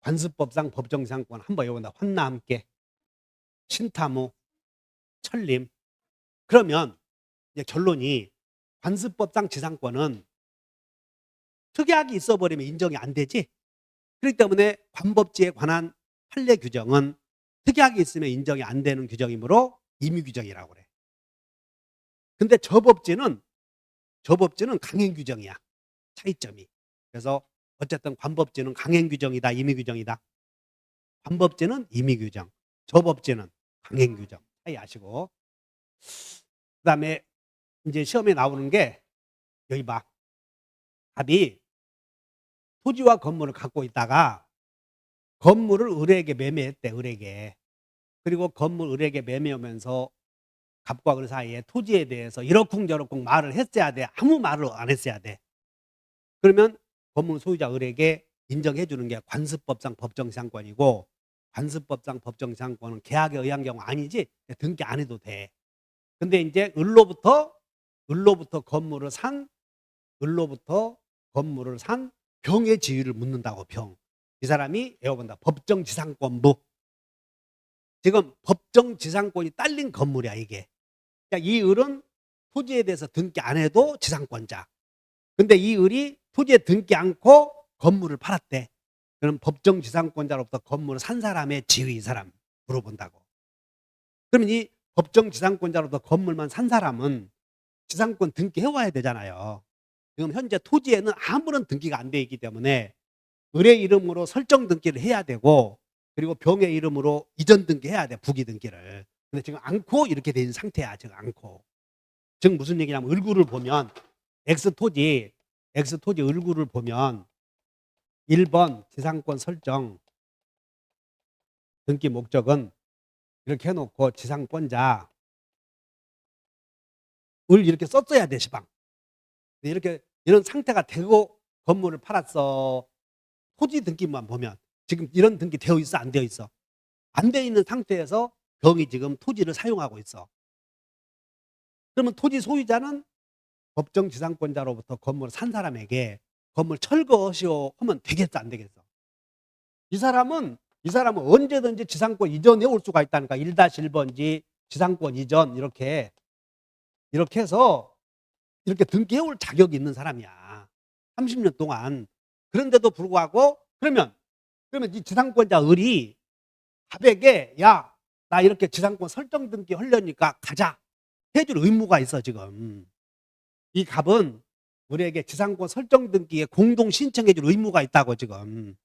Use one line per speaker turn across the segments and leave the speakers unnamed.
관습법상 법정상권 한번 외운다. 환나 함께 신타무 천림 그러면 이제 결론이 관습법상 지상권은 특약이 있어버리면 인정이 안 되지. 그렇기 때문에 관법지에 관한 판례 규정은 특약이 있으면 인정이 안 되는 규정이므로 임의 규정이라고 그래. 근데 저법지는 저법지는 강행 규정이야. 차이점이. 그래서 어쨌든 관법지는 강행 규정이다, 임의 규정이다. 관법지는 임의 규정, 저법지는 강행 규정. 차이 아시고. 그다음에 이제 시험에 나오는 게 여기 봐. 답이 토지와 건물을 갖고 있다가 건물을 을에게 매매했대, 을에게. 그리고 건물 을에게 매매하면서 갑과 을 사이에 토지에 대해서 이러쿵저러쿵 말을 했어야 돼. 아무 말을 안 했어야 돼. 그러면 건물 소유자 을에게 인정해 주는 게 관습법상 법정지상권이고 관습법상 법정지상권은 계약에 의한 경우 아니지 등기 안 해도 돼. 근데 이제 을로부터 을로부터 건물을 산 을로부터 건물을 산 병의 지위를 묻는다고 병. 이 사람이 외워본다. 법정지상권부. 지금 법정지상권이 딸린 건물이야 이게. 그러니까 이 을은 토지에 대해서 등기 안 해도 지상권자. 근데 이 을이 토지에 등기 않고 건물을 팔았대. 그럼 법정 지상권자로부터 건물을 산 사람의 지위 이 사람 물어본다고. 그러면 이 법정 지상권자로부터 건물만 산 사람은 지상권 등기 해 와야 되잖아요. 지금 현재 토지에는 아무런 등기가 안 돼 있기 때문에 을의 이름으로 설정 등기를 해야 되고 그리고 병의 이름으로 이전 등기 해야 돼 부기 등기를. 근데 지금 않고 이렇게 돼 있는 상태야 지금 않고. 즉 무슨 얘기냐면 을구를 보면 X 토지 X 토지 을구를 보면 1번 지상권 설정 등기 목적은 이렇게 해놓고 지상권자 을 이렇게 썼어야 돼 시방. 이렇게 이런 상태가 되고 건물을 팔았어. 토지 등기만 보면 지금 이런 등기 되어 있어 안 되어 있어? 안 되어 있는 상태에서 병이 지금 토지를 사용하고 있어. 그러면 토지 소유자는 법정 지상권자로부터 건물을 산 사람에게 건물 철거하시오 하면 되겠어 안 되겠어? 이 사람은 이 사람은 언제든지 지상권 이전해 올 수가 있다니까 1-1번지 지상권 이전 이렇게 이렇게 해서 이렇게 등기해 올 자격이 있는 사람이야. 30년 동안. 그런데도 불구하고 그러면 그러면 이 지상권자 을이 갑에게 야 나 이렇게 지상권 설정 등기 하려니까 가자 해줄 의무가 있어 지금 이 갑은 우리에게 지상권 설정 등기에 공동 신청해 줄 의무가 있다고 지금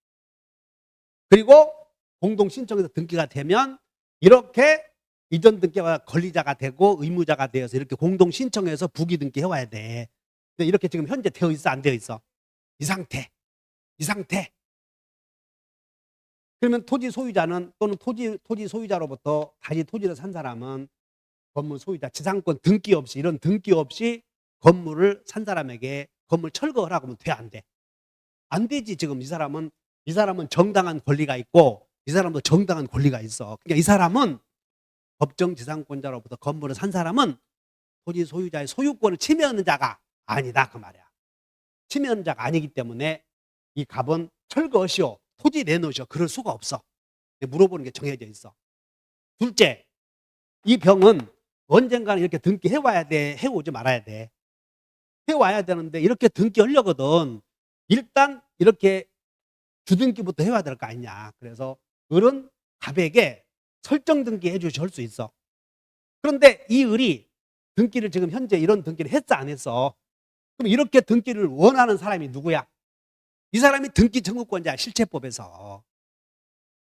그리고 공동 신청해서 등기가 되면 이렇게 이전 등기가 권리자가 되고 의무자가 되어서 이렇게 공동 신청해서 부기 등기 해 와야 돼. 근데 이렇게 지금 현재 되어 있어 안 되어 있어? 이 상태, 이 상태. 그러면 토지 소유자는 또는 토지 토지 소유자로부터 다시 토지를 산 사람은 건물 소유자 지상권 등기 없이 이런 등기 없이 건물을 산 사람에게 건물 철거하라고 하면 돼 안 돼? 안 되지 지금 이 사람은 이 사람은 정당한 권리가 있고 이 사람도 정당한 권리가 있어. 그러니까 이 사람은 법정 지상권자로부터 건물을 산 사람은 토지 소유자의 소유권을 침해하는 자가 아니다 그 말이야. 침해하는 자가 아니기 때문에 이 갑은 철거하시오. 토지 내놓으시오. 그럴 수가 없어. 물어보는 게 정해져 있어. 둘째, 이 병은 언젠가는 이렇게 등기해와야 돼. 해오지 말아야 돼. 해와야 되는데 이렇게 등기 하려거든. 일단 이렇게 주등기부터 해와야 될 거 아니냐. 그래서 을은 갑에게 설정 등기 해주실 수 있어. 그런데 이 을이 등기를 지금 현재 이런 등기를 했어 안 했어? 그럼 이렇게 등기를 원하는 사람이 누구야? 이 사람이 등기 청구권자 실체법에서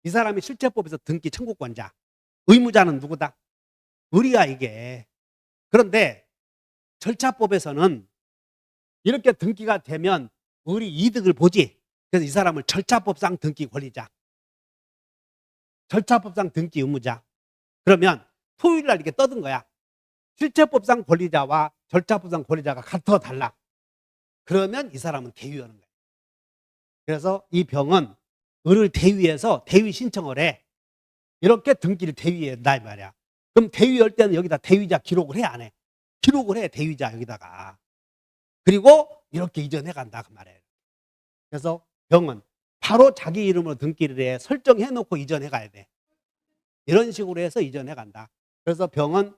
이 사람이 실체법에서 등기 청구권자 의무자는 누구다? 을이야 이게. 그런데 절차법에서는 이렇게 등기가 되면 을이 이득을 보지. 그래서 이 사람을 절차법상 등기 권리자. 절차법상 등기 의무자. 그러면 토요일 날 이렇게 떠든 거야. 실체법상 권리자와 절차법상 권리자가 같아 달라. 그러면 이 사람은 대위하는 거야. 그래서 이 병은 을을 대위해서 대위 신청을 해. 이렇게 등기를 대위해 나 말이야. 그럼 대위할 때는 여기다 대위자 기록을 해 안 해? 기록을 해 대위자 여기다가. 그리고 이렇게 이전해 간다 그 말이에요. 그래서 병은 바로 자기 이름으로 등기를 해 설정해 놓고 이전해 가야 돼. 이런 식으로 해서 이전해 간다. 그래서 병은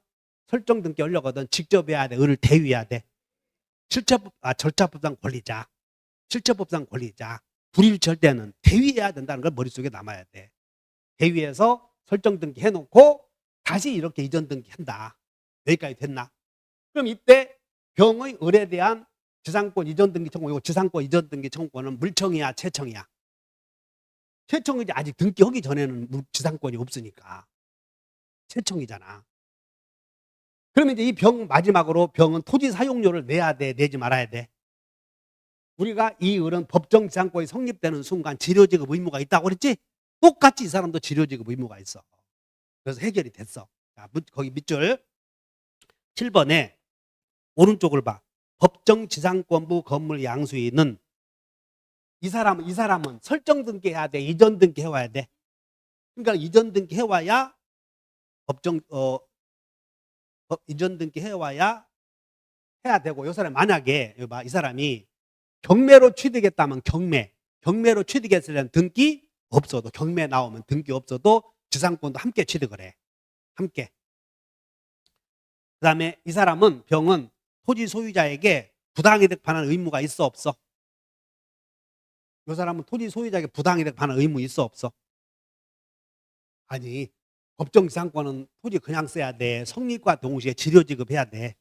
설정 등기 하려거든 직접 해야 돼. 을을 대위해야 돼. 실체법 아 절차법상 권리자. 실체법상 권리자. 불일치할 때는 대위해야 된다는 걸 머릿속에 남아야 돼. 대위해서 설정 등기 해 놓고 다시 이렇게 이전 등기 한다. 여기까지 됐나? 그럼 이때 병의 을에 대한 지상권 이전 등기 청구, 이거 지상권 이전 등기 청구권은 물청이야, 채청이야? 채청이지 아직 등기하기 전에는 물- 지상권이 없으니까 채청이잖아. 그러면 이제 이 병 마지막으로 병은 토지 사용료를 내야 돼, 내지 말아야 돼. 우리가 이 을은 법정 지상권이 성립되는 순간 지료지급 의무가 있다고 그랬지? 똑같이 이 사람도 지료지급 의무가 있어. 그래서 해결이 됐어. 자, 무- 거기 밑줄 7번에 오른쪽을 봐. 법정 지상권부 건물 양수인은 이 사람은 이 사람은 설정 등기해야 돼, 이전 등기해 와야 돼. 그러니까 이전 등기해 와야 법정 어 법- 이전 등기해 와야 해야 되고 이 사람 만약에 여기 봐, 이 사람이 경매로 취득했다면 경매 경매로 취득했으면 등기 없어도 경매 나오면 등기 없어도 지상권도 함께 취득을 해 함께 그 다음에 이 사람은 병은 토지 소유자에게 부당이득 반환 의무가 있어 없어? 이 사람은 토지 소유자에게 부당이득 반환 의무 있어 없어? 아니 법정 지상권은 토지 그냥 써야 돼 성립과 동시에 지료 지급해야 돼.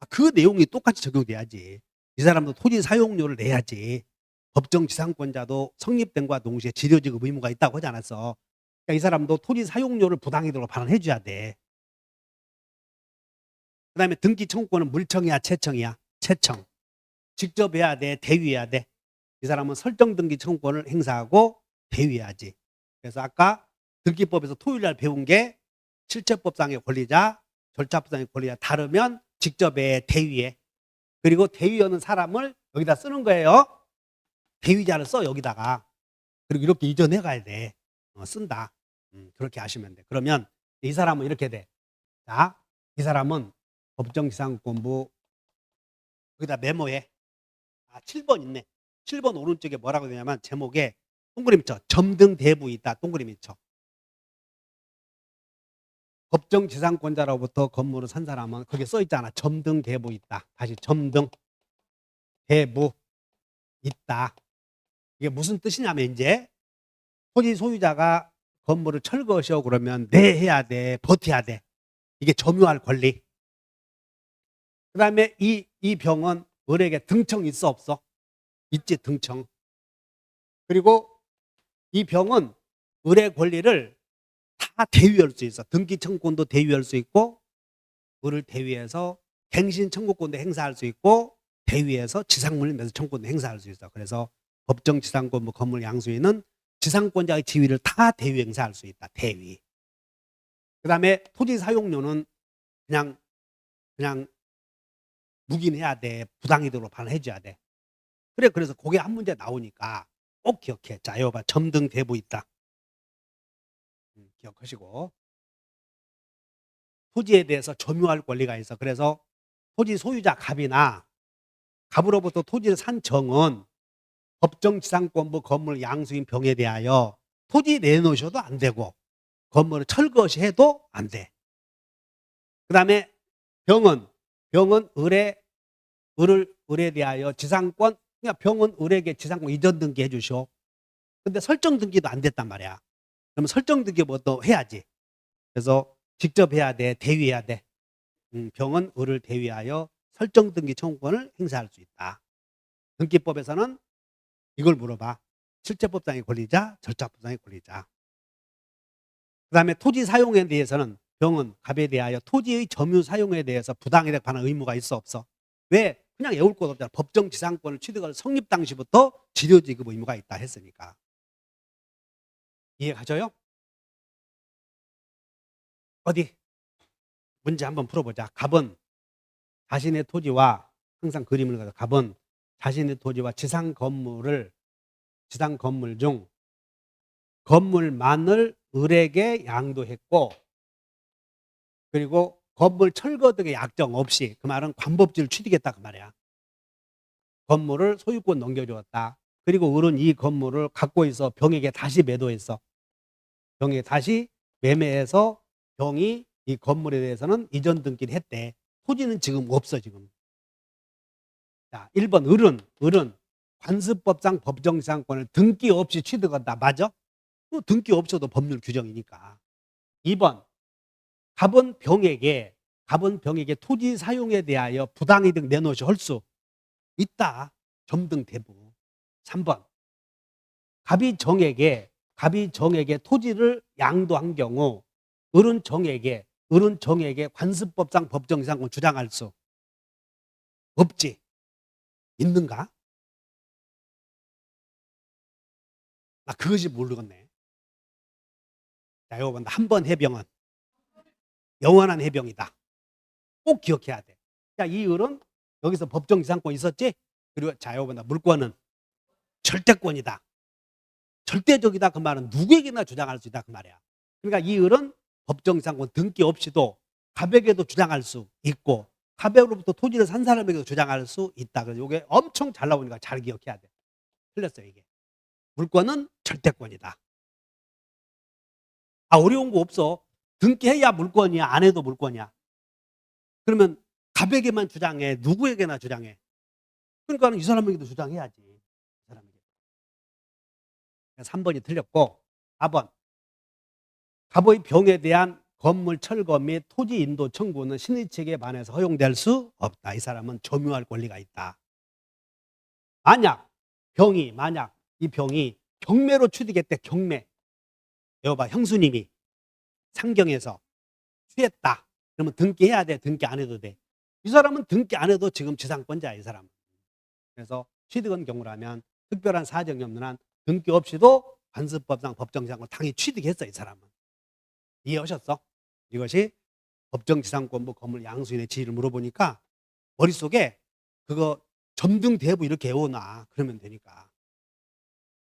아, 그 내용이 똑같이 적용돼야지. 이 사람도 토지 사용료를 내야지. 법정 지상권자도 성립된과 동시에 지료 지급 의무가 있다고 하지 않았어. 그러니까 이 사람도 토지 사용료를 부당이득으로 반환해 줘야 돼. 그 다음에 등기 청구권은 물청이야, 채청이야? 채청. 직접 해야 돼, 대위해야 돼. 이 사람은 설정 등기 청구권을 행사하고 대위해야지. 그래서 아까 등기법에서 토요일 날 배운 게 실체법상의 권리자, 절차법상의 권리자 다르면 직접 해, 대위해. 그리고 대위하는 사람을 여기다 쓰는 거예요. 대위자를 써 여기다가. 그리고 이렇게 이전해 가야 돼. 어, 쓴다. 음, 그렇게 하시면 돼. 그러면 이 사람은 이렇게 돼. 자, 이 사람은 법정지상권부 여기다 메모해. 아, 7번 있네. 7번 오른쪽에 뭐라고 되냐면 제목에 동그라미 쳐. 점등 대부 있다. 동그라미 쳐. 법정 지상권자로부터 건물을 산 사람은 거기에 써 있잖아. 점등 대부 있다. 다시 점등 대부 있다. 이게 무슨 뜻이냐면 이제 토지 소유자가 건물을 철거하셔 그러면 내 해야 돼. 버텨야 돼. 이게 점유할 권리. 그 다음에 이, 이 병은 을에게 등청 있어 없어? 있지 등청. 그리고 이 병은 을의 권리를 다 대위할 수 있어. 등기 청구권도 대위할 수 있고 을을 대위해서 갱신 청구권도 행사할 수 있고 대위해서 지상물 매수 청구권도 행사할 수 있어. 그래서 법정 지상권부 건물 양수인은 지상권자의 지위를 다 대위 행사할 수 있다. 대위. 그 다음에 토지 사용료는 그냥 그냥 묵인해야 돼. 부당이득으로 반환해줘야 돼. 그래 그래서 그게 한 문제 나오니까 꼭 기억해. 자, 이거 봐. 점등 대부 있다. 음, 기억하시고 토지에 대해서 점유할 권리가 있어. 그래서 토지 소유자 갑이나 갑으로부터 토지를 산 정은 법정지상권부 건물 양수인 병에 대하여 토지 내놓으셔도 안 되고 건물을 철거시 해도 안 돼. 그 다음에 병은 병은 을에 을을 을에 대하여 지상권 그러니까 병은 을에게 지상권 이전 등기 해주셔. 근데 설정 등기도 안 됐단 말이야. 그러면 설정 등기 뭐또 해야지. 그래서 직접 해야 돼, 대위해야 돼. 음, 병은 을을 대위하여 설정 등기 청구권을 행사할 수 있다. 등기법에서는 이걸 물어봐. 실제법상의 권리자, 절차법상의 권리자. 그 다음에 토지 사용에 대해서는 병은 갑에 대하여 토지의 점유 사용에 대해서 부당이득 반환 의무가 있어 없어? 왜? 그냥 외울 것 없잖아. 법정 지상권을 취득할 성립 당시부터 지료 지급 의무가 있다 했으니까. 이해 가져요? 어디? 문제 한번 풀어보자. 갑은 자신의 토지와 항상 그림을 그려 갑은 자신의 토지와 지상 건물을 지상 건물 중 건물만을 을에게 양도했고 그리고 건물 철거 등의 약정 없이 그 말은 관법지를 취득했다 그 말이야. 건물을 소유권 넘겨주었다. 그리고 을은 이 건물을 갖고 있어 병에게 다시 매도했어. 병에게 다시 매매해서 병이 이 건물에 대해서는 이전 등기를 했대. 토지는 지금 없어 지금. 자, 1번 을은 을은 관습법상 법정지상권을 등기 없이 취득한다. 맞아? 또 등기 없어도 법률 규정이니까. 2번 갑은 병에게 갑은 병에게 토지 사용에 대하여 부당이득 내놓으시 할수 있다. 점등 대부. 3번 갑이 정에게 갑이 정에게 토지를 양도한 경우 을은 정에게 을은 정에게 관습법상 법정지상권 주장할 수 없지. 있는가? 나 그것이 모르겠네. 자, 이거 본다. 한번 해병은 영원한 해병이다. 꼭 기억해야 돼. 자, 이 을은 여기서 법정지상권 있었지? 그리고 자, 이거 본다. 물권은 절대권이다. 절대적이다 그 말은 누구에게나 주장할 수 있다 그 말이야. 그러니까 이 을은 법정지상권 등기 없이도 가백에도 주장할 수 있고 가백으로부터 토지를 산 사람에게도 주장할 수 있다. 그래서 이게 엄청 잘 나오니까 잘 기억해야 돼. 틀렸어요 이게. 물권은 절대권이다. 아 어려운 거 없어. 등기해야 물권이야. 안 해도 물권이야. 그러면 가백에만 주장해. 누구에게나 주장해. 그러니까 이 사람에게도 주장해야지. 이 사람에게. 그래서 3번이 틀렸고 4번 갑의 병에 대한 건물 철거 및 토지 인도 청구는 신의책에 반해서 허용될 수 없다. 이 사람은 점유할 권리가 있다. 만약 병이 만약 이 병이 경매로 취득했대 경매 여봐 형수님이 상경에서 취했다. 그러면 등기해야 돼. 등기 안 해도 돼 이 사람은 등기 안 해도 지금 지상권자야 이 사람은 그래서 취득한 경우라면 특별한 사정이 없는 한 등기 없이도 관습법상 법정지상권 당연히 취득했어 이 사람은. 이해하셨어? 이것이 법정지상권부 건물 양수인의 지위를 물어보니까 머릿속에 그거 점등 대부 이렇게 외워놔 그러면 되니까